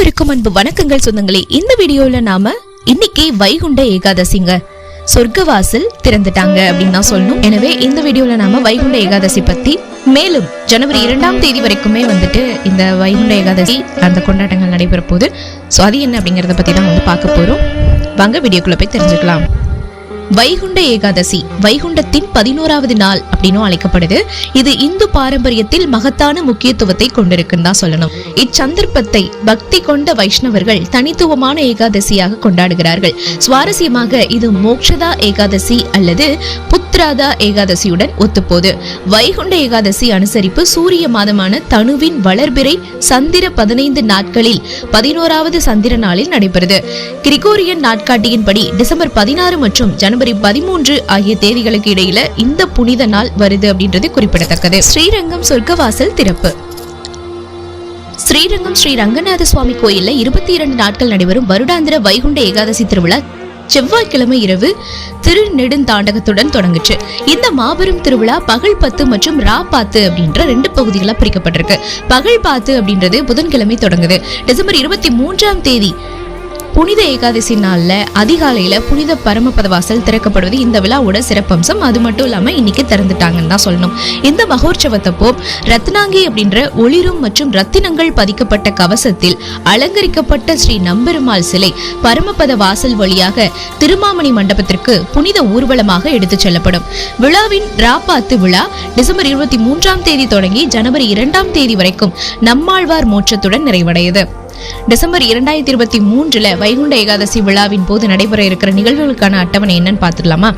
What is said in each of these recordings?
அனைவருக்கும் அன்பு வணக்கங்கள் சொந்தங்களே. இந்த வீடியோல நாம இன்னைக்கு வைகுண்ட ஏகாதசிங்க. சொர்க்கவாசல் திறந்துட்டாங்க அப்படின்னு தான் சொல்லணும். எனவே இந்த வீடியோல நாம வைகுண்ட ஏகாதசி பத்தி மேலும் ஜனவரி இரண்டாம் தேதி வரைக்குமே வந்துட்டு இந்த வைகுண்ட ஏகாதசி அந்த கொண்டாட்டங்கள் நடைபெற போகுது. ஸோ அது என்ன அப்படிங்கறத பத்தி தான் வந்து பார்க்க போறோம். வாங்க வீடியோக்குள்ள போய் தெரிஞ்சுக்கலாம். வைகுண்ட ஏகாதசி வைகுண்டத்தின் பதினோராவது நாள் அப்படின்னு அழைக்கப்படுது. இது இந்து பாரம்பரியத்தில் மகத்தான முக்கியத்துவத்தை கொண்டிருக்குன்னு தான் சொல்லணும். இச்சந்தர்ப்பத்தை பக்தி கொண்ட வைஷ்ணவர்கள் தனித்துவமான ஏகாதசியாக கொண்டாடுகிறார்கள். சுவாரஸ்யமாக இது மோக்ஷதா ஏகாதசி அல்லது புத்ராதா ஏகாதசியுடன் ஒத்துப்போது வைகுண்ட ஏகாதசி அனுசரிப்பு சூரிய மாதமான தனுவின் வளர்பிறை சந்திர பதினைந்து நாட்களில் பதினோராவது சந்திர நாளில் நடைபெறுது. கிரிகோரியன் நாட்காட்டியின்படி டிசம்பர் பதினாறு மற்றும் ஜனவரி ஜனவரி பதிமூன்று ஆகிய தேதிகளுக்கு இடையில இந்த புனித நாள் வருது அப்படின்றது குறிப்பிடத்தக்கது. ஸ்ரீரங்கம் சொர்க்கவாசல் திறப்பு. ஸ்ரீரங்கம் ஸ்ரீ ரங்கநாத சுவாமி கோயிலில் இருபத்தி இரண்டு நாட்கள் நடைபெறும் வருடாந்திர வைகுண்ட ஏகாதசி திருவிழா செவ்வாய்க்கிழமை இரவு திருநெடுந்தாண்டகத்துடன் தொடங்குச்சு. இந்த மாபெரும் திருவிழா பகல் பத்து மற்றும் ரா பாத்து அப்படின்ற ரெண்டு பகுதிகளாக பிரிக்கப்பட்டிருக்கு. பகல் பாத்து அப்படின்றது புதன்கிழமை தொடங்குது. டிசம்பர் இருபத்தி மூன்றாம் தேதி புனித ஏகாதசி நாளில் அதிகாலையில் புனித பரமபத வாசல் திறக்கப்படுவது இந்த விழாவோட சிறப்பம்சம். அது மட்டும் இல்லாமல் இன்னைக்கு திறந்துட்டாங்கன்னு தான் சொல்லணும். இந்த மகோற்சவத்தப்போ ரத்னாங்கி அப்படின்ற ஒளிரும் மற்றும் ரத்தினங்கள் பதிக்கப்பட்ட கவசத்தில் அலங்கரிக்கப்பட்ட ஸ்ரீ நம்பெருமாள் சிலை பரமபத வாசல் வழியாக திருமாமணி மண்டபத்திற்கு புனித ஊர்வலமாக எடுத்துச் செல்லப்படும். விழாவின் ராப்பாத்து விழா டிசம்பர் இருபத்தி மூன்றாம் தேதி தொடங்கி ஜனவரி இரண்டாம் தேதி வரைக்கும் நம்மாழ்வார் மோட்சத்துடன் நிறைவடையுது. டிசம்பர் இரண்டாயிரத்தி இருபத்தி மூன்றுல வைகுண்ட ஏகாதசி விழாவின் போது நடைபெற இருக்கிற நிகழ்வுகளுக்கான அட்டவணை என்னன்னு பார்த்துடலாமா?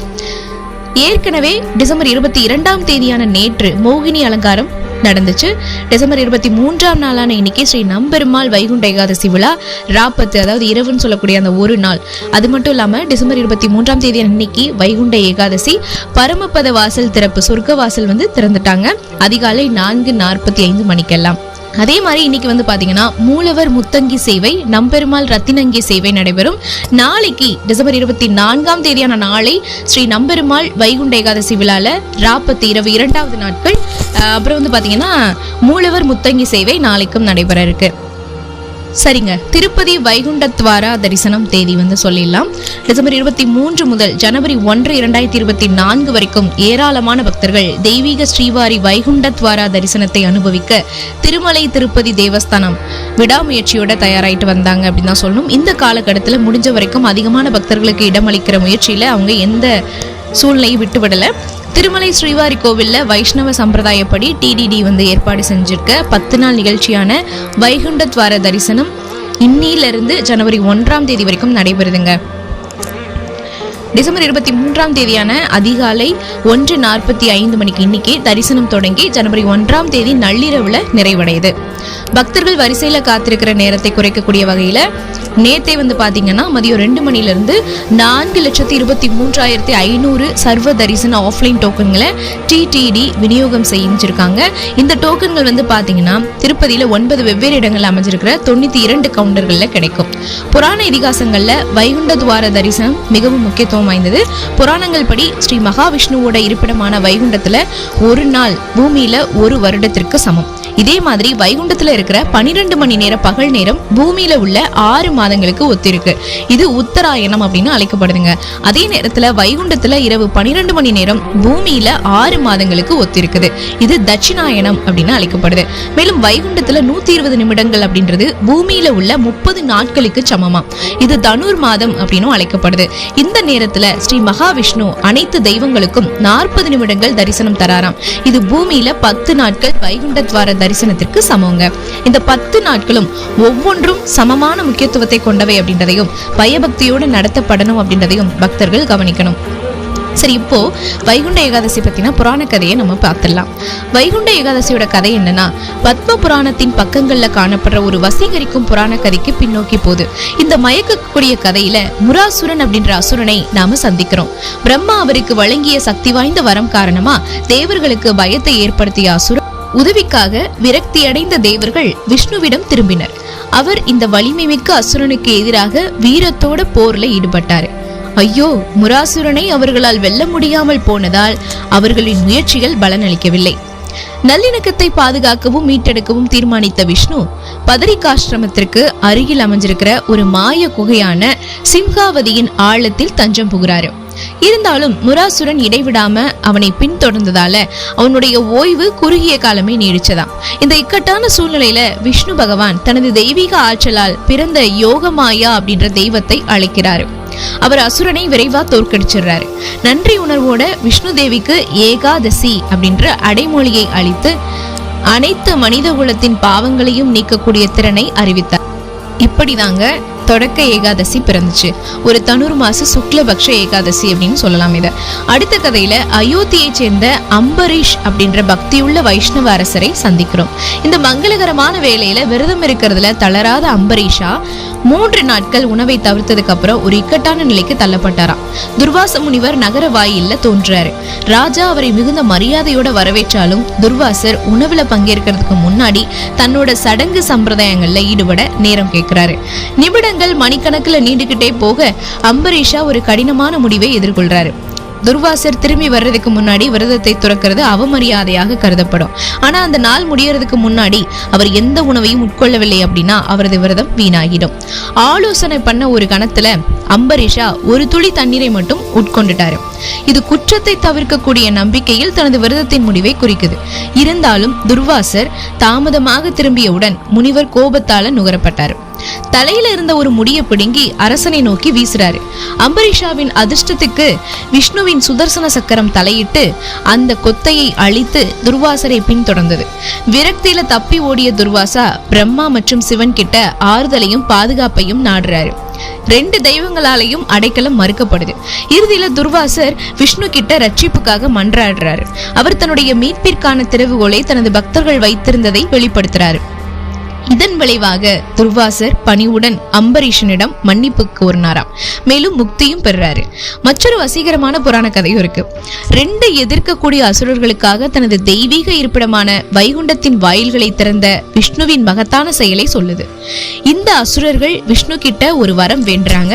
ஏற்கனவே டிசம்பர் இருபத்தி இரண்டாம் தேதியான நேற்று மோகினி அலங்காரம் நடந்துச்சு. டிசம்பர் இருபத்தி மூன்றாம் நாளான இன்னைக்கு ஸ்ரீ நம்பெருமாள் வைகுண்ட ஏகாதசி விழா ராப்பத்து அதாவது இரவுன்னு சொல்லக்கூடிய அந்த ஒரு நாள். அது மட்டும் இல்லாமல் டிசம்பர் இருபத்தி மூன்றாம் தேதி இன்னைக்கு வைகுண்ட ஏகாதசி பரமபத வாசல் திறப்பு சொர்க்க வாசல் வந்து திறந்துட்டாங்க. அதிகாலை நான்கு நாற்பத்தி ஐந்து மணிக்கெல்லாம். அதே மாதிரி இன்னைக்கு வந்து பார்த்தீங்கன்னா மூலவர் முத்தங்கி சேவை நம்பெருமாள் ரத்தினங்கி சேவை நடைபெறும். நாளைக்கு டிசம்பர் இருபத்தி நான்காம் தேதியான நாளை ஸ்ரீ நம்பெருமாள் வைகுண்ட ஏகாதசி விழால ராப்பத்து இரவு இரண்டாவது நாட்கள் அப்புறம் வந்து பார்த்தீங்கன்னா மூலவர் முத்தங்கி சேவை நாளைக்கும் நடைபெற இருக்கு. சரிங்க. திருப்பதி வைகுண்டத்வாரா தரிசனம் தேதி வந்து சொல்லிடலாம். டிசம்பர் இருபத்தி மூன்று முதல் ஜனவரி ஒன்று இரண்டாயிரத்தி இருபத்தி நான்கு வரைக்கும் ஏராளமான பக்தர்கள் தெய்வீக ஸ்ரீவாரி வைகுண்டத்வாரா தரிசனத்தை அனுபவிக்க திருமலை திருப்பதி தேவஸ்தானம் விடாமுயற்சியோட தயாராயிட்டு வந்தாங்க அப்படின்னு தான் சொல்லணும். இந்த காலகட்டத்தில் முடிஞ்ச வரைக்கும் அதிகமான பக்தர்களுக்கு இடமளிக்கிற முயற்சியில அவங்க எந்த சூழ்நிலையும் விட்டுவிடலை. திருமலை ஸ்ரீவாரி கோவில்ல வைஷ்ணவ சம்பிரதாயப்படி டிடிடி வந்து ஏற்பாடு செஞ்சிருக்க பத்து நாள் நிகழ்ச்சியான வைகுண்டத்வார தரிசனம் இன்னிலிருந்து ஜனவரி ஒன்றாம் தேதி வரைக்கும் நடைபெறுதுங்க. டிசம்பர் இருபத்தி மூன்றாம் தேதியான அதிகாலை ஒன்று நாற்பத்தி ஐந்து மணிக்கு இன்னைக்கு தரிசனம் தொடங்கி ஜனவரி ஒன்றாம் தேதி நள்ளிரவுல நிறைவடையுது. பக்தர்கள் வரிசையில காத்திருக்கிற நேரத்தை குறைக்கக்கூடிய வகையில நேத்தே வந்து பார்த்தீங்கன்னா மதியம் ரெண்டு மணிலேருந்து நான்கு லட்சத்தி இருபத்தி மூன்றாயிரத்தி ஐநூறு சர்வ தரிசன ஆஃப்லைன் டோக்கன்களை டிடிடி விநியோகம் செஞ்சுருக்காங்க. இந்த டோக்கன்கள் வந்து பார்த்தீங்கன்னா திருப்பதியில் ஒன்பது வெவ்வேறு இடங்கள் அமைஞ்சிருக்கிற தொண்ணூற்றி இரண்டு கவுண்டர்களில் கிடைக்கும். புராண இதிகாசங்களில் வைகுண்ட துவார தரிசனம் மிகவும் முக்கியத்துவம் வாய்ந்தது. புராணங்கள் படி ஸ்ரீ மகாவிஷ்ணுவோட இருப்பிடமான வைகுண்டத்தில் ஒரு நாள் பூமியில் ஒரு வருடத்திற்கு சமம். இதே மாதிரி வைகுண்டத்துல இருக்கிற பனிரெண்டு மணி நேர பகல் நேரம் பூமியில உள்ள ஆறு மாதங்களுக்கு ஒத்திருக்கு. இது உத்தராயணம் அப்படின்னு அழைக்கப்படுதுங்க. அதே நேரத்துல வைகுண்டத்துல இரவு பனிரெண்டு மணி நேரம் பூமியில ஆறு மாதங்களுக்கு ஒத்திருக்குது. இது தட்சிணாயணம் அப்படின்னு அழைக்கப்படுது. மேலும் வைகுண்டத்துல நூத்தி இருபது நிமிடங்கள் அப்படின்றது பூமியில உள்ள முப்பது நாட்களுக்கு சமமா. இது தனுர் மாதம் அப்படின்னு அழைக்கப்படுது. இந்த நேரத்துல ஸ்ரீ மகாவிஷ்ணு அனைத்து தெய்வங்களுக்கும் நாற்பது நிமிடங்கள் தரிசனம் தராராம். இது பூமியில பத்து நாட்கள் வைகுண்ட துவார தரிசனத்திற்கு சமங்க. இந்த பத்து நாட்களும் ஒவ்வொன்றும் சமமான முக்கியத்துவத்தை கொண்டவை அப்படின்றதையும் பயபக்தியோடு நடத்தப்படணும் அப்படின்றதையும் பக்தர்கள் கவனிக்கணும். சரி இப்போ வைகுண்ட ஏகாதசி பத்தின புராண கதையை நம்ம பார்த்துடலாம். வைகுண்ட ஏகாதசியோட கதை என்னன்னா பத்ம புராணத்தின் பக்கங்கள்ல காணப்படுற ஒரு வசீகரிக்கும் புராண கதைக்கு பின்னோக்கி போகுது. இந்த மயக்கக்கூடிய கதையில முராசுரன் அப்படின்ற அசுரனை நாம சந்திக்கிறோம். பிரம்மா அவருக்கு வழங்கிய சக்தி வாய்ந்த வரம் காரணமா தேவர்களுக்கு பயத்தை ஏற்படுத்திய அசுரன் உதவிக்காக விரக்தியடைந்த தேவர்கள் விஷ்ணுவிடம் திரும்பினர். அவர் இந்த வலிமை மிக்க அசுரனுக்கு எதிராக வீரத்தோட போர்ல ஈடுபட்டார். ஐயோ முராசுரனை அவர்களால் வெல்ல முடியாமல் போனதால் அவர்களின் முயற்சிகள் பலனளிக்கவில்லை. நல்லிணக்கத்தை பாதுகாக்கவும் மீட்டெடுக்கவும் தீர்மானித்த விஷ்ணு பதரிகாஷ்டிரமத்திற்கு அருகில் அமைஞ்சிருக்கிற ஒரு மாய குகையான சிம்ஹாவதியின் ஆழத்தில் தஞ்சம் புகுறாரு. இருந்தாலும் முராசுரன் இடைவிடாம அவனை பின்தொடர்ந்ததால அவனுடைய ஓய்வு குறுகிய காலமே நீடிச்சதாம். இந்த இக்கட்டான சூழ்நிலையில விஷ்ணு பகவான் தனது தெய்வீக ஆற்றலால் பிறந்த யோகமாயா அப்படின்ற தெய்வத்தை அழைக்கிறாரு. அவர் அசுரனை விரைவா தோற்கடிச்சிடுறாரு. நன்றி உணர்வோட விஷ்ணு தேவிக்கு ஏகாதசி அப்படின்ற அடைமொழியை அளித்து அனைத்து மனித குலத்தின் பாவங்களையும் நீக்கக்கூடிய திறனை அறிவித்தார். இப்படிதாங்க தொடக்க ஏகாதசி பிறந்துச்சு. ஒரு தனுர் மாச சுக்லபக்ஷ ஏகாதசி அப்படின்னு சொல்லலாம் இதை. அடுத்த கதையில அயோத்தியை சேர்ந்த அம்பரீஷ் அப்படின்ற பக்தியுள்ள வைஷ்ணவ அரசரை சந்திக்கிறோம். இந்த மங்களகரமான வேலையில விரதம் இருக்கிறதுல தளராத அம்பரீஷா மூன்று நாட்கள் உணவை தவிர்த்ததுக்கு அப்புறம் ஒரு இக்கட்டான நிலைக்கு தள்ளப்பட்டாராம். துர்வாச முனிவர் நகர வாயில்ல தோன்றாரு. ராஜா அவரை மிகுந்த மரியாதையோட வரவேற்றாலும் துர்வாசர் உணவுல பங்கேற்கிறதுக்கு முன்னாடி தன்னோட சடங்கு சம்பிரதாயங்கள்ல ஈடுபட நேரம் கேட்கிறாரு. நிமிடங்கள் மணிக்கணக்குல நீண்டுகிட்டே போக அம்பரீஷா ஒரு கடினமான முடிவை எதிர்கொள்றாரு. துர்வாசர் திரும்பி வர்றதுக்கு முன்னாடி விரதத்தை துறக்கிறது அவமரியாதையாக கருதப்படும். ஆனா அந்த நாள் முடியறதுக்கு முன்னாடி அவர் எந்த உணவையும் உட்கொள்ளவில்லை அப்படின்னா அவரது விரதம் வீணாகிடும். ஆலோசனை பண்ண ஒரு கணத்துல அம்பரீஷா ஒரு துளி தண்ணீரை மட்டும் உட்கொண்டுட்டாரு. இது குற்றத்தை தவிர்க்கக்கூடிய நம்பிக்கையில் தனது விரதத்தின் முடிவை குறிக்குது. இருந்தாலும் துர்வாசர் தாமதமாக திரும்பியவுடன் முனிவர் கோபத்தால நுகரப்பட்டார். தலையில இருந்த ஒரு முடிய பிடுங்கி அரசனை நோக்கி வீசுறாரு. அம்பரீஷாவின் அதிர்ஷ்டத்துக்கு விஷ்ணுவின் சுதர்சன சக்கரம் தலையிட்டு அந்த கொத்தையை அழித்து துர்வாசரை பின்தொடர்ந்தது. விரக்தியில தப்பி ஓடிய துர்வாசா பிரம்மா மற்றும் சிவன் கிட்ட ஆறுதலையும் பாதுகாப்பையும் நாடுறாரு. ரெண்டு தெய்வங்களாலையும் அடைக்கலம் மறுக்கப்படுது. இறுதியில துர்வாசர் விஷ்ணு கிட்ட ரட்சிப்புக்காக மன்றாடுறாரு. அவர் தன்னுடைய மீட்பிற்கான திறவுகோலை தனது பக்தர்கள் வைத்திருந்ததை வெளிப்படுத்துறாரு. இதன் விளைவாக துர்வாசர் பணிவுடன் அம்பரீஷனிடம் மன்னிப்பு கோரினாராம் மேலும் முக்தியும் பெறுறாரு. மற்றொரு வசீகரமான புராண கதையும் இருக்கு. ரெண்டு எதிர்க்கக்கூடிய அசுரர்களுக்காக தனது தெய்வீக இருப்பிடமான வைகுண்டத்தின் வாயில்களை திறந்த விஷ்ணுவின் மகத்தான செயலை சொல்லுது. இந்த அசுரர்கள் விஷ்ணு கிட்ட ஒரு வரம் வேண்டுறாங்க.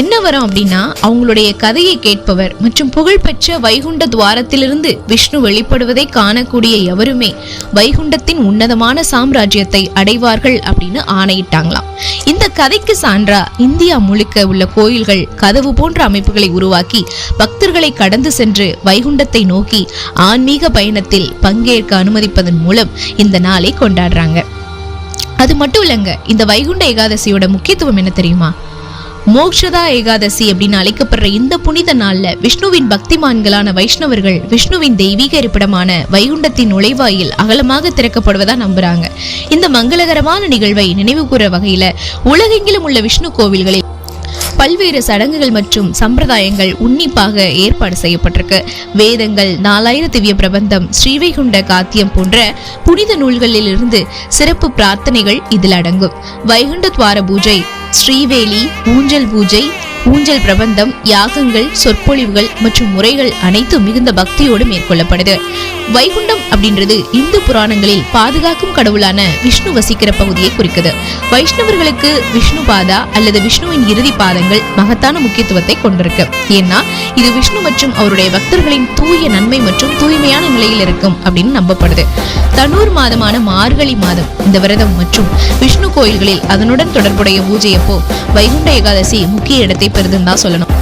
என்ன வரம் அப்படின்னா அவங்களுடைய கதையை கேட்பவர் மற்றும் புகழ்பெற்ற வைகுண்ட துவாரத்திலிருந்து விஷ்ணு வெளிப்படுவதை காணக்கூடிய எவருமே வைகுண்டத்தின் உன்னதமான சாம்ராஜ்யத்தை அடைவார் அடைவார்கள் அப்படின்னு ஆணையிட்டாங்களாம். இந்த கதைக்கு சான்றா இந்தியா முழுக்க உள்ள கோயில்கள் கதவு போன்ற அமைப்புகளை உருவாக்கி பக்தர்களை கடந்து சென்று வைகுண்டத்தை நோக்கி ஆன்மீக பயணத்தில் பங்கேற்க அனுமதிப்பதன் மூலம் இந்த நாளை கொண்டாடுறாங்க. அது மட்டும் இல்லைங்க இந்த வைகுண்ட ஏகாதசியோட முக்கியத்துவம் என்ன தெரியுமா? மோக்ஷதா ஏகாதசி அப்படின்னு அழைக்கப்படுற இந்த புனித நாள்ல விஷ்ணுவின் பக்திமான்களான வைஷ்ணவர்கள் விஷ்ணுவின் தெய்வீக இருப்பிடமான வைகுண்டத்தின் நுழைவாயில் அகலமாக திறக்கப்படுவதா நம்புறாங்க. இந்த மங்களகரமான நிகழ்வை நினைவு கூற வகையில உலகெங்கிலும் உள்ள விஷ்ணு கோவில்களில் பல்வேறு சடங்குகள் மற்றும் சம்பிரதாயங்கள் உன்னிப்பாக ஏற்பாடு செய்யப்பட்டிருக்கு. வேதங்கள் நாலாயிர திவ்ய பிரபந்தம் ஸ்ரீவைகுண்ட காத்தியம் போன்ற புனித நூல்களிலிருந்து சிறப்பு பிரார்த்தனைகள் இதில் அடங்கும். வைகுண்ட துவார பூஜை ஸ்ரீவேலி ஊஞ்சல் பூஜை ஊஞ்சல் பிரபந்தம் யாகங்கள் சொற்பொழிவுகள் மற்றும் முறைகள் அனைத்தும் மிகுந்த பக்தியோடு மேற்கொள்ளப்படுது. வைகுண்டம் அப்படின்றது இந்து புராணங்களில் பாதுகாக்கும் கடவுளான விஷ்ணு வசிக்கிற பகுதியை குறிக்குது. வைஷ்ணவர்களுக்கு விஷ்ணு பாதா அல்லது விஷ்ணுவின் இறுதி பாதங்கள் மகத்தான முக்கியத்துவத்தை கொண்டிருக்கு. ஏன்னா இது விஷ்ணு மற்றும் அவருடைய பக்தர்களின் தூய நன்மை மற்றும் தூய்மையான நிலையில் இருக்கும் அப்படின்னு நம்பப்படுது. தனூர் மாதமான மார்கழி மாதம் இந்த விரதம் மற்றும் விஷ்ணு கோயில்களில் அதனுடன் தொடர்புடைய பூஜையப்போ வைகுண்ட ஏகாதசி முக்கிய இடத்தை பெறுதுன்னு தான் சொல்லணும்.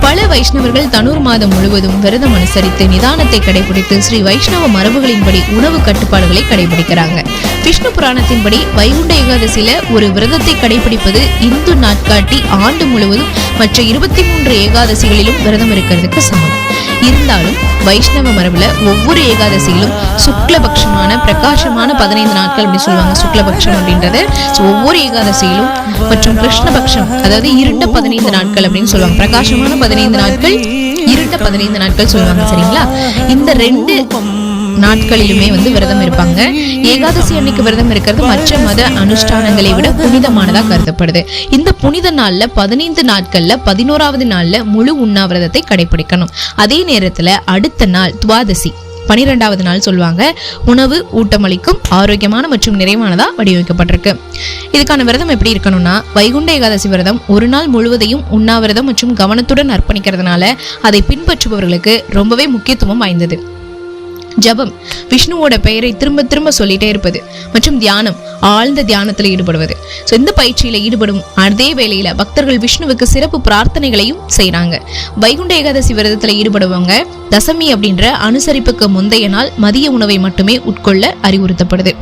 பல வைஷ்ணவர்கள் தனூர் மாதம் முழுவதும் விரதம் அனுசரித்து நிதானத்தை கடைபிடித்து ஸ்ரீ வைஷ்ணவ மரபுகளின்படி உணவு கட்டுப்பாடுகளை கடைபிடிக்கிறாங்க. விஷ்ணு புராணத்தின்படி வைகுண்ட ஏகாதசியில ஒரு விரதத்தை கடைபிடிப்பது இந்து நாட்காட்டி ஆண்டு முழுவதும் மற்ற இருபத்தி மூன்று ஏகாதசிகளிலும் விரதம் இருக்கிறதுக்கு சமம். இருந்தாலும் வைஷ்ணவ மரபுல ஒவ்வொரு ஏகாதசியிலும் சுக்லபக்ஷமான பிரகாசமான பதினைந்து நாட்கள் அப்படின்னு சொல்லுவாங்க. சுக்லபக்ஷம் அப்படின்றது. ஒவ்வொரு ஏகாதசியிலும் மற்றும் கிருஷ்ணபக்ஷம் அதாவது இருண்ட பதினைந்து நாட்கள் அப்படின்னு சொல்லுவாங்க. பிரகாசமான பதினைந்து நாட்கள் இருட்ட பதினைந்து நாட்கள் சொல்லுவாங்க சரிங்களா? இந்த ரெண்டு நாட்களிலுமே வந்து விரதம் இருப்பாங்க. ஏகாதசி அன்னைக்கு விரதம் இருக்கிறது மற்ற மத அனுஷ்டானங்களை விட புனிதமானதா கருதப்படுது. இந்த புனித நாள்ல பதினைந்து நாட்கள்ல பதினோராவது நாள்ல முழு உண்ணாவிரதத்தை கடைபிடிக்கணும். அதே நேரத்துல அடுத்த நாள் துவாதசி. பனிரெண்டாவது நாள் சொல்லுவாங்க. உணவு ஊட்டமளிக்கும் ஆரோக்கியமான மற்றும் நிறைவானதா வடிவமைக்கப்பட்டிருக்கு. இதுக்கான விரதம் எப்படி இருக்கணும்னா வைகுண்ட ஏகாதசி விரதம் ஒரு நாள் முழுவதையும் உண்ணாவிரதம் மற்றும் கவனத்துடன் அர்ப்பணிக்கிறதுனால அதை பின்பற்றுபவர்களுக்கு ரொம்பவே முக்கியத்துவம் வாய்ந்தது. ஜபம் விஷ்ணுவோட பெயரை திரும்ப திரும்ப சொல்லிட்டே இருப்பது மற்றும் தியானம் ஆழ்ந்த தியானத்தில் ஈடுபடுவது. ஸோ இந்த பயிற்சியில் ஈடுபடும் அதே வேளையில் பக்தர்கள் விஷ்ணுவுக்கு சிறப்பு பிரார்த்தனைகளையும் செய்கிறாங்க வைகுண்ட ஏகாதசி விரதத்தில் ஈடுபடுவவங்க தசமி அப்படின்ற அனுசரிப்புக்கு முந்தைய நாள் மதிய உணவை மட்டுமே உட்கொள்ள அறிவுறுத்தப்படுது.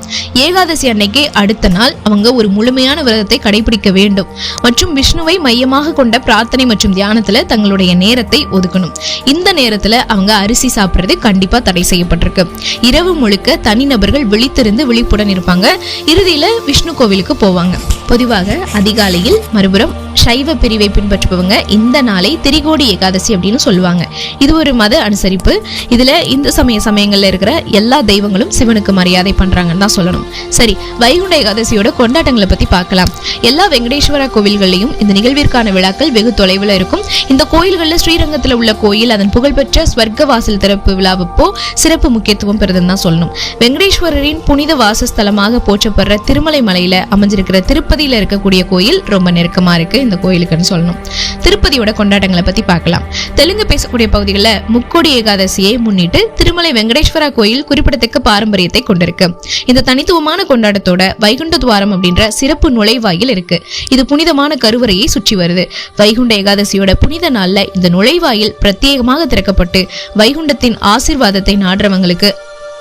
ஏகாதசி அன்னைக்கு அடுத்த நாள் அவங்க ஒரு முழுமையான விரதத்தை கடைபிடிக்க வேண்டும் மற்றும் விஷ்ணுவை மையமாக கொண்ட பிரார்த்தனை மற்றும் தியானத்தில் தங்களுடைய நேரத்தை ஒதுக்கணும். இந்த நேரத்தில் அவங்க அரிசி சாப்பிட்றது கண்டிப்பாக தடை செய்யப்படும். சொல்லப்பட்டிருக்கு இரவு முழுக்க தனிநபர்கள் விழித்திருந்து விழிப்புடன் இருப்பாங்க. இறுதியில விஷ்ணு கோவிலுக்கு போவாங்க. பொதுவாக அதிகாலையில் மறுபுறம் சைவ பிரிவை பின்பற்றுபவங்க இந்த நாளை திரிகோடி ஏகாதசி அப்படின்னு சொல்லுவாங்க. இது ஒரு மத அனுசரிப்பு. இதுல இந்து சமய சமயங்கள்ல இருக்கிற எல்லா தெய்வங்களும் சிவனுக்கு மரியாதை பண்றாங்கன்னு தான் சொல்லணும். சரி வைகுண்ட ஏகாதசியோட கொண்டாட்டங்களை பத்தி பார்க்கலாம். எல்லா வெங்கடேஸ்வர கோவில்கள்லையும் இந்த நிகழ்விற்கான விழாக்கள் வெகு தொலைவில் இருக்கும். இந்த கோயில்கள்ல ஸ்ரீரங்கத்துல உள்ள கோயில் அதன் புகழ்பெற்ற ஸ்வர்க்க வாசல் திறப்பு விழாவப்போ சிறப்பு முக்கியத்துவம் பெறுதுன்னு தான் சொல்லணும். வெங்கடேஸ்வரரின் புனித வாசஸ்தலமாக போற்றப்படுற திருமலை மலையில அமைஞ்சிருக்கிற திருப்பதியில இருக்கக்கூடிய கோயில் ரொம்ப நெருக்கமா இருக்கு. இந்த கோயிலுக்குன்னு சொல்லணும். திருப்பதியோட கொண்டாட்டங்களை பத்தி பார்க்கலாம். தெலுங்கு பேசக்கூடிய பகுதிகளில் முக்கோடி ஏகாதசியை முன்னிட்டு திருமலை வெங்கடேஸ்வரா கோயில் குறிப்பிடத்தக்க பாரம்பரியத்தை கொண்டிருக்கு. இந்த தனித்துவமான கொண்டாட்டத்தோட வைகுண்ட துவாரம் அப்படின்ற சிறப்பு நுழைவாயில் இருக்கு. இது புனிதமான கருவறையை சுற்றி வருது. வைகுண்ட ஏகாதசியோட புனித நாள்ல இந்த நுழைவாயில் பிரத்யேகமாக திறக்கப்பட்டு வைகுண்டத்தின் ஆசிர்வாதத்தை நாடுறவங்க நாடுறவங்களுக்கு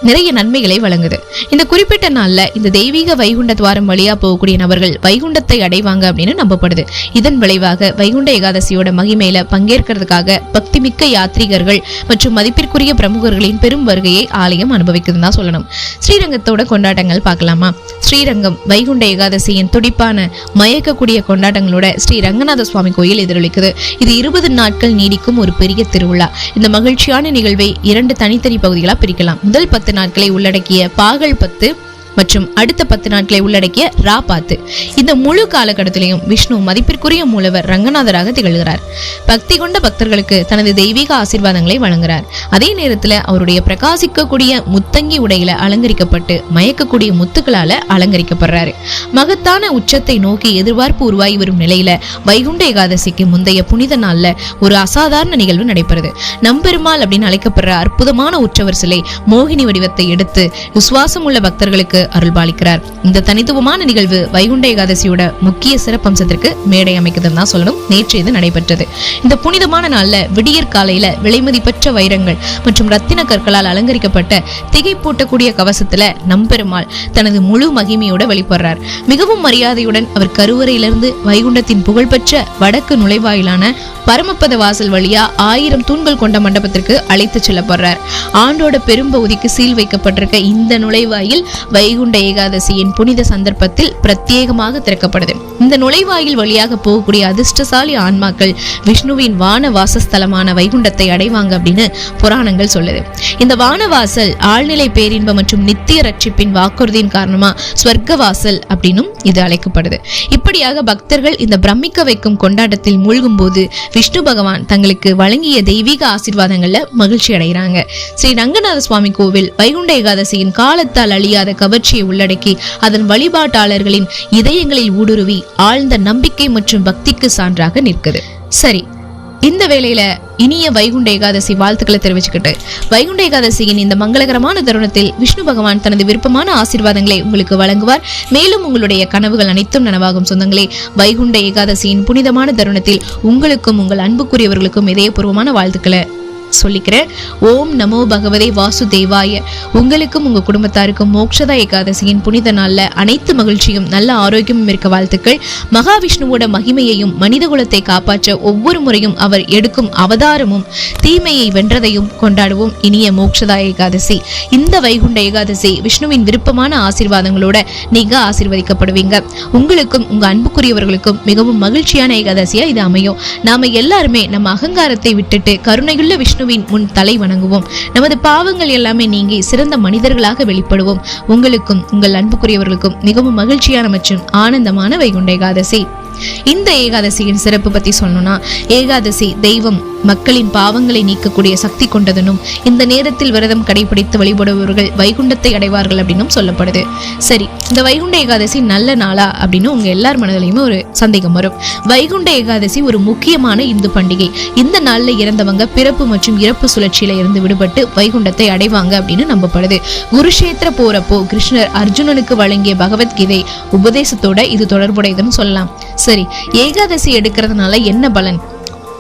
நிறைய நன்மைகளை வழங்குது. இந்த குறிப்பிட்ட நாள்ல இந்த தெய்வீக வைகுண்ட துவாரம் வழியா போகக்கூடிய நபர்கள் வைகுண்டத்தை அடைவாங்க அப்படின்னு நம்பப்படுது. இதன் விளைவாக வைகுண்ட ஏகாதசியோட மகிமையில பங்கேற்கிறதுக்காக பக்திமிக்க யாத்ரீகர்கள் மற்றும் மதிப்பிற்குரிய பிரமுகர்களின் பெரும் வருகையை ஆலயம் அனுபவிக்குதுன்னு தான் சொல்லணும். ஸ்ரீரங்கத்தோட கொண்டாட்டங்கள் பார்க்கலாமா? ஸ்ரீரங்கம் வைகுண்ட ஏகாதசியின் துடிப்பான மயக்கக்கூடிய கொண்டாட்டங்களோட ஸ்ரீ ரங்கநாத சுவாமி கோயில் எதிரொலிக்குது. இது இருபது நாட்கள் நீடிக்கும் ஒரு பெரிய திருவிழா. இந்த மகிழ்ச்சியான நிகழ்வை இரண்டு தனித்தனி பகுதிகளா பிரிக்கலாம். முதல் பத்து நாட்களை உள்ளடக்கிய பாகல் பத்து மற்றும் அடுத்த பத்து நாட்களை உள்ளடக்கிய ரா பாத்து. இந்த முழு காலகட்டத்திலையும் விஷ்ணு மதிப்பிற்குரிய மூலவர் ரங்கநாதராக திகழ்கிறார். பக்தி கொண்ட பக்தர்களுக்கு தனது தெய்வீக ஆசீர்வாதங்களை வழங்குகிறார். அதே நேரத்துல அவருடைய பிரகாசிக்கக்கூடிய முத்தங்கி உடையில அலங்கரிக்கப்பட்டு மயக்கக்கூடிய முத்துக்களால அலங்கரிக்கப்படுறாரு. மகத்தான உச்சத்தை நோக்கி எதிர்பார்ப்பு உருவாகி வரும் நிலையில வைகுண்ட ஏகாதசிக்கு முந்தைய புனித நாள்ல ஒரு அசாதாரண நிகழ்வு நடைபெறுது. நம்பெருமாள் அப்படின்னு அழைக்கப்படுற அற்புதமான உற்சவர் சிலை மோகினி வடிவத்தை எடுத்து விசுவாசம் உள்ள பக்தர்களுக்கு அருள்பாலிக்கிறார். இந்த தனித்துவமான நிகழ்வு வைகுண்ட ஏகாதசியோட முக்கிய சிறப்பம்சத்திற்கு மேடை அமைக்குதுன்னு தான் சொல்லணும். நேற்று இது நடைபெற்றது. இந்த புனிதமான நாள்ல விடியற் காலையில விலைமதிப்பற்ற வைரங்கள் மற்றும் ரத்தின கற்களால் அலங்கரிக்கப்பட்ட திகைப்பூட்டக்கூடிய கவசத்துல நம்பெருமாள் தனது முழு மகிமையோட வெளிப்படுறார். மிகவும் மரியாதையுடன் அவர் கருவறையிலிருந்து வைகுண்டத்தின் புகழ்பெற்ற வடக்கு நுழைவாயிலான பரமப்பத வாசல் வழியா ஆயிரம் தூண்கள் கொண்ட மண்டபத்திற்கு அழைத்து செல்லப்படுறார். ஆண்டோட பெரும்பகுதிக்கு சீல் வைக்கப்பட்டிருக்க இந்த நுழைவாயில் வைகுண்ட வைகுண்ட ஏகாதசியின் புனித சந்தர்ப்பத்தில் பிரத்யேகமாக திறக்கப்படுது. இந்த நுழைவாயில் வழியாக போகக்கூடிய அதிர்ஷ்டசாலி ஆன்மாக்கள் விஷ்ணுவின் வான வாசஸ்தலமான வைகுண்டத்தை அடைவாங்க அப்படின்னு புராணங்கள் சொல்லுது. இந்த வானவாசல் ஆழ்நிலை பேரின்பம் மற்றும் நித்திய ரட்சிப்பின் வாக்குறுதியின் காரணமா ஸ்வர்க்கவாசல் அப்படின்னும் இது அழைக்கப்படுது. இப்படியாக பக்தர்கள் இந்த பிரமிக்க வைக்கும் கொண்டாட்டத்தில் மூழ்கும் போது விஷ்ணு பகவான் தங்களுக்கு வழங்கிய தெய்வீக ஆசீர்வாதங்கள்ல மகிழ்ச்சி அடைகிறாங்க. ஸ்ரீ ரங்கநாத சுவாமி கோவில் வைகுண்ட ஏகாதசியின் காலத்தால் அழியாத கவர் கவர்ச்சியை உள்ளடக்கி அதன் வழிபாட்டாளர்களின் இதயங்களில் ஊடுருவி ஆழ்ந்த நம்பிக்கை மற்றும் பக்திக்கு சான்றாக நிற்குது. சரி இந்த வேளையில இனிய வைகுண்ட ஏகாதசி வாழ்த்துக்களை தெரிவிச்சுக்கிட்டு வைகுண்ட ஏகாதசியின் இந்த மங்களகரமான தருணத்தில் விஷ்ணு பகவான் தனது விருப்பமான ஆசீர்வாதங்களை உங்களுக்கு வழங்குவார். மேலும் உங்களுடைய கனவுகள் அனைத்தும் நனவாகும் சொந்தங்களே வைகுண்ட ஏகாதசியின் புனிதமான தருணத்தில் உங்களுக்கும் உங்கள் அன்புக்குரியவர்களுக்கும் இதயபூர்வமான வாழ்த்துக்களை சொல்லிக்கிறேன். ஓம் நமோ பகவதே வாசுதேவாய. உங்களுக்கும் உங்க குடும்பத்தாருக்கும் மோக்ஷதா ஏகாதசியின் புனித நாளில் அனைத்து மகிழ்ச்சியும் நல்ல ஆரோக்கியமும் இருக்க வாழ்த்துக்கள். மகாவிஷ்ணுவோட மகிமையையும் மனித குலத்தை காப்பாற்ற ஒவ்வொரு முறையும் அவர் எடுக்கும் அவதாரமும் தீமையை வென்றதையும் கொண்டாடுவோம் இனிய மோக்ஷதா ஏகாதசி. இந்த வைகுண்ட ஏகாதசி விஷ்ணுவின் விருப்பமான ஆசீர்வாதங்களோட நீங்க ஆசீர்வதிக்கப்படுவீங்க. உங்களுக்கும் உங்க அன்புக்குரியவர்களுக்கும் மிகவும் மகிழ்ச்சியான ஏகாதசியா இது அமையும். நாம எல்லாருமே நம்ம அகங்காரத்தை விட்டுட்டு கருணையுள்ள விஷ்ணு விஷ்ணுவின் முன் தலை வணங்குவோம். நமது பாவங்கள் எல்லாமே நீங்கி சிறந்த மனிதர்களாக வெளிப்படுவோம். உங்களுக்கும் உங்கள் அன்புக்குரியவர்களுக்கும் மிகவும் மகிழ்ச்சியான மற்றும் ஆனந்தமான வைகுண்ட ஏகாதசி. இந்த ஏகாதசியின் சிறப்பு பத்தி சொல்லணும்னா ஏகாதசி தெய்வம் மக்களின் பாவங்களை நீக்கக்கூடிய சக்தி கொண்டதனும் இந்த நேரத்தில் விரதம் கடைபிடித்து வழிபடுபவர்கள் வைகுண்டத்தை அடைவார்கள் அப்படின்னும் சொல்லப்படுது. சரி இந்த வைகுண்ட ஏகாதசி நல்ல நாளா அப்படின்னு உங்க எல்லார் மனதிலையுமே ஒரு சந்தேகம் வரும். வைகுண்ட ஏகாதசி ஒரு முக்கியமான இந்து பண்டிகை. இந்த நாள்ல இறந்தவங்க பிறப்பு மற்றும் இறப்பு சுழற்சியில இருந்து விடுபட்டு வைகுண்டத்தை அடைவாங்க அப்படின்னு நம்பப்படுது. குருஷேத்திர போறப்போ கிருஷ்ணர் அர்ஜுனனுக்கு வழங்கிய பகவத்கீதை உபதேசத்தோட இது தொடர்புடையதுன்னு சொல்லலாம். சரி ஏகாதசி எடுக்கிறதுனால என்ன பலன்?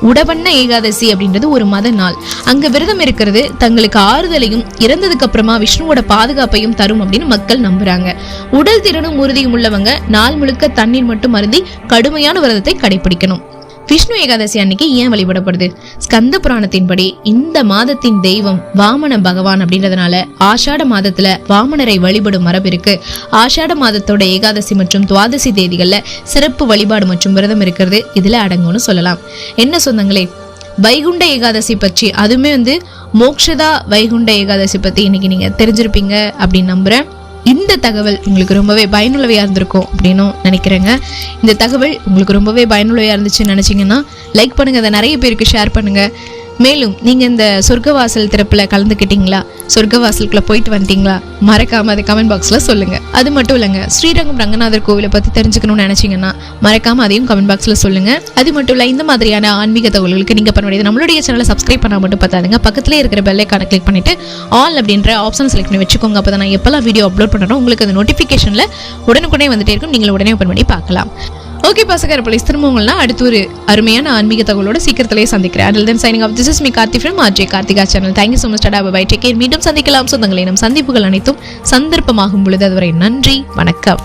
உடவண்ண ஏகாதசி அப்படின்றது ஒரு மத நாள். அங்க விரதம் இருக்கிறது தங்களுக்கு ஆறுதலையும் இறந்ததுக்கு அப்புறமா விஷ்ணுவோட பாதுகாப்பையும் தரும் அப்படின்னு மக்கள் நம்புறாங்க. உடல் திறனும் உறுதியும் உள்ளவங்க நாள் முழுக்க தண்ணீர் மட்டும் அருந்தி கடுமையான விரதத்தை கடைபிடிக்கணும். விஷ்ணு ஏகாதசி அன்னைக்கு ஏன் வழிபடப்படுது? ஸ்கந்த புராணத்தின்படி இந்த மாதத்தின் தெய்வம் வாமன பகவான் அப்படின்றதுனால ஆஷாட மாதத்துல வாமனரை வழிபடும் மரபு இருக்கு. ஆஷாட மாதத்தோட ஏகாதசி மற்றும் துவாதசி தேதிகள்ல சிறப்பு வழிபாடு மற்றும் விரதம் இருக்கிறது. இதுல அடங்கும்னு சொல்லலாம். என்ன சொந்தங்களே? வைகுண்ட ஏகாதசி பற்றி அதுவுமே வந்து மோக்ஷதா வைகுண்ட ஏகாதசி பத்தி இன்னைக்கு நீங்க தெரிஞ்சிருப்பீங்க அப்படின்னு நம்புறேன். இந்த தகவல் உங்களுக்கு ரொம்பவே பயனுள்ளவையாக இருந்திருக்கும் அப்படின்னும் நினைக்கிறேங்க. இந்த தகவல் உங்களுக்கு ரொம்பவே பயனுள்ளவையாக இருந்துச்சுன்னு நினச்சிங்கன்னா லைக் பண்ணுங்கள் அதை நிறைய பேருக்கு ஷேர் பண்ணுங்கள் மேலும் நீங்கள் இந்த சொர்க்கவாசல் திறப்பில் கலந்துக்கிட்டீங்களா? சொர்க்கவாசலுக்குள்ள போயிட்டு வந்துட்டீங்களா? மறக்காம அதை கமெண்ட் பாக்ஸில் சொல்லுங்கள் அது மட்டும் இல்லைங்க ஸ்ரீரங்கம் ரங்கநாதர் கோவிலை பற்றி தெரிஞ்சுக்கணும்னு நினச்சிங்கன்னா மறக்காம அதையும் கமெண்ட் பாக்ஸில் சொல்லுங்கள் அது மட்டும் இல்லை இந்த மாதிரியான ஆன்மீக தகவல்களுக்கு நீங்கள் பண்ண முடியாது நம்மளுடைய சேனலை சப்ஸ்கிரைப் பண்ணால் மட்டும் பார்த்தாதுங்க. பக்கத்துலேயே இருக்கிற பெல்லைக்கான கிளிக் பண்ணிட்டு ஆல் அப்படின்ற ஆப்ஷன் செலக்ட் பண்ணி வச்சுக்கோங்க. அப்போ தான் நான் எப்போல்லாம் வீடியோ அப்லோட் பண்ணுறோம் உங்களுக்கு அந்த நோட்டிஃபிகேஷனில் உடனுக்குடனே வந்துட்டே இருக்கும். நீங்கள் உடனே ஓப்பன் பண்ணி பார்க்கலாம். ஓகே பாசகர் போலீஸ் திரும்ப உங்களா அடுத்து ஒரு அருமையான ஆன்மீக தகவலோட சீக்கிரத்திலேயே சந்திக்கிறேன். அதில் then signing off this is me Karthi from RJ Karthika channel thank you so much tata bye take care மீண்டும் சந்திக்கலாம். சொந்தங்களே நம் சந்திப்புகள் அனைத்தும் சந்தர்ப்பமாகும் பொழுது. அதுவரை நன்றி. வணக்கம்.